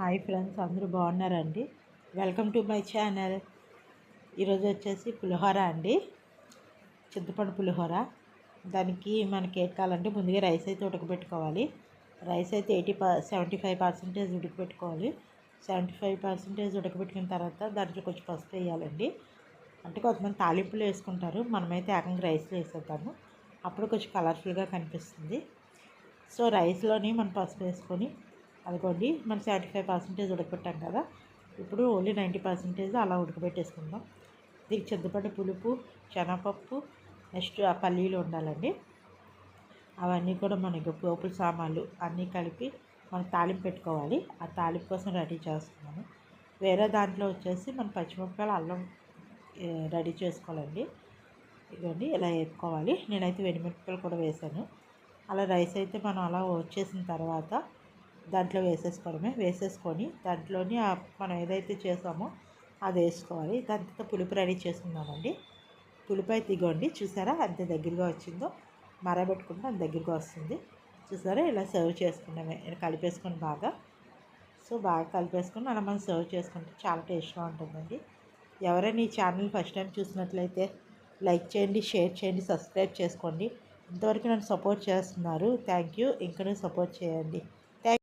Hi friends అందరూ బాగున్నారండి? Welcome to my channel. ఈరోజు వచ్చేసి పులిహోర అండి. చింతపండు పులిహోర. దానికి మనకి ఏం కావాలంటే ముందుగా రైస్ అయితే ఉడకబెట్టుకోవాలి. రైస్ అయితే eighty per seventy five percentage ఉడకబెట్టుకోవాలి. సెవెంటీ ఫైవ్ పర్సెంటేజ్ ఉడకబెట్టుకున్న తర్వాత దాంట్లో కొంచెం పసుపు వేయాలండి. అంటే కొంతమంది తాలింపులు వేసుకుంటారు. మనమైతే ఏకంగా రైస్లో వేసేద్దాము. అప్పుడు కొంచెం కలర్ఫుల్గా కనిపిస్తుంది. సో రైస్లోని మనం పసుపు వేసుకొని అదిగోండి మనం సెవెంటీ ఫైవ్ పర్సెంటేజ్ ఉడకబెట్టాం కదా. ఇప్పుడు ఓన్లీ నైంటీ పర్సెంటేజ్ అలా ఉడకబెట్టేసుకుందాం. దీనికి చింతపండు పులుపు శనగపప్పు నెక్స్ట్ ఆ పల్లీలు ఉండాలండి. అవన్నీ కూడా మనకి పోపుల సామాన్లు అన్నీ కలిపి మనం తాలింపు పెట్టుకోవాలి. ఆ తాలింపు కోసం రెడీ చేస్తున్నాను. వేరే దాంట్లో వచ్చేసి మన పచ్చిమిరపకాయలు అల్లం రెడీ చేసుకోవాలండి. ఇవ్వండి ఇలా వేసుకోవాలి నేనైతే వెనిమిరపకాయలు కూడా వేసాను. అలా రైస్ అయితే మనం అలా వచ్చేసిన తర్వాత దాంట్లో వేసేసుకోవడమే. వేసేసుకొని దాంట్లోని మనం ఏదైతే చేసామో అది వేసుకోవాలి. దాంతో పులుపు రెడీ చేసుకున్నామండి పులుపు అయితే ఇగోండి. చూసారా? అంత దగ్గరగా వచ్చిందో. మరబెట్టుకుంటే అంత దగ్గరగా వస్తుంది. చూసారా? ఇలా సర్వ్ చేసుకున్నామే. కలిపేసుకొని బాగా. సో బాగా కలిపేసుకొని అలా మనం సర్వ్ చేసుకుంటే చాలా టేస్ట్గా ఉంటుందండి. ఎవరైనా ఈ ఛానల్ ఫస్ట్ టైం చూసినట్లయితే లైక్ చేయండి షేర్ చేయండి సబ్స్క్రైబ్ చేసుకోండి. ఇంతవరకు నన్ను సపోర్ట్ చేస్తున్నారు. Thank you. ఇంకా సపోర్ట్ చేయండి.